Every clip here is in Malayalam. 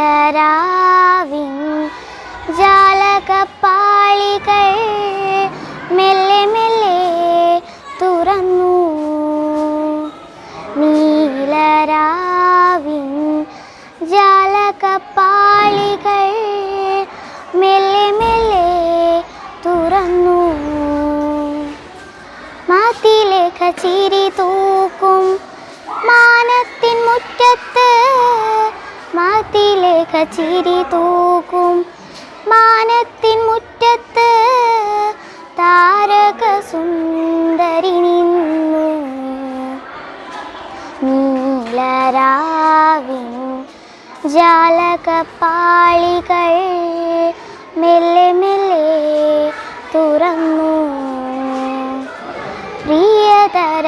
there are ചിരി തൂക്കും. മാനത്തിൻ മുറ്റത്ത് താരക സുന്ദരി നിന്നു നീലരാവിൻ ജാലകപ്പാളികൾ മെല്ലെ മെല്ലെ തുറന്നു. പ്രിയതരമാമൊരു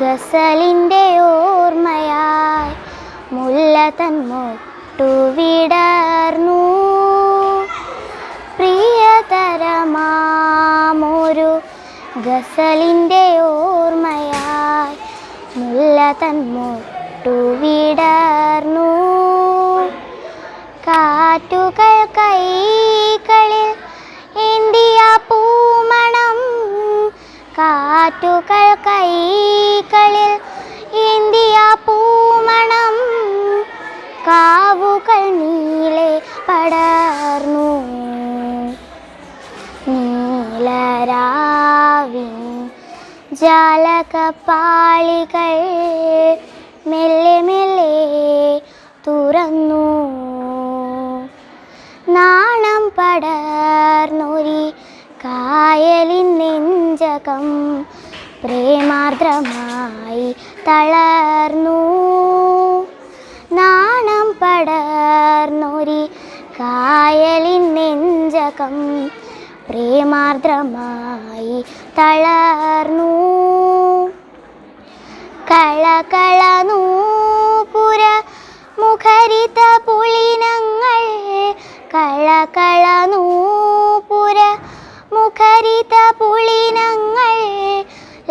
ഗസലിന്റെ ഓർമ്മയായി വിടർന്നു പ്രിയതരമാമൊരു ഗസലിന്റെ ഓർമ്മയായി മുല്ല തന്മുട്ടു വിടർന്നു കാറ്റുകൾ കൈകളിൽ ഇന്ത്യ പൂമണം കാറ്റുകൾ കൈകളിൽ ഇന്ത്യ പൂമണം കാവുകൾ നീളെ പടർന്നു. നീലരാവിൻ ജാലകപ്പാളികൾ മെല്ലെ മെല്ലെ തുറന്നു. നാണം പടർന്നൊരി കായലിൻ നെഞ്ചകം പ്രേമാർദ്രമായി തളർന്നു. നെഞ്ചകം പ്രേമാർദ്രമായി തളർന്നു. കളകള നൂപുര മുഖരിത പുളിനങ്ങൾ കളകള നൂപുര മുഖരിത പുളിനങ്ങൾ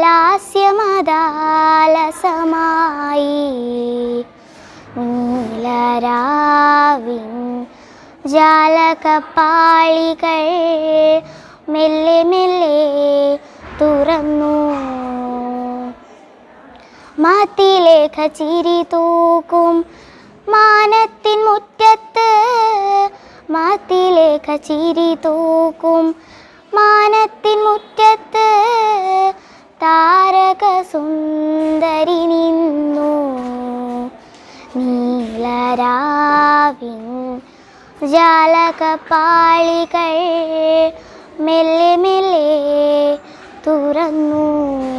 ലാസ്യമദാലസമായി. നീലരാവിൻ ജാലകപ്പാളികൾ മെല്ലെ മെല്ലെ തുറന്നു. മാത്തിലേഖ ചിരി തൂക്കും മാനത്തിൻ മുറ്റത്ത്. മാത്തിലേഖ ചിരി തൂക്കും മാനത്തിൻ മുറ്റത്ത്. താരക സുന്ദരി നിന്നു. നീലരാവിൻ ജാലകപ്പാളികൾ മെല്ലെ മെല്ലെ തുറന്നു.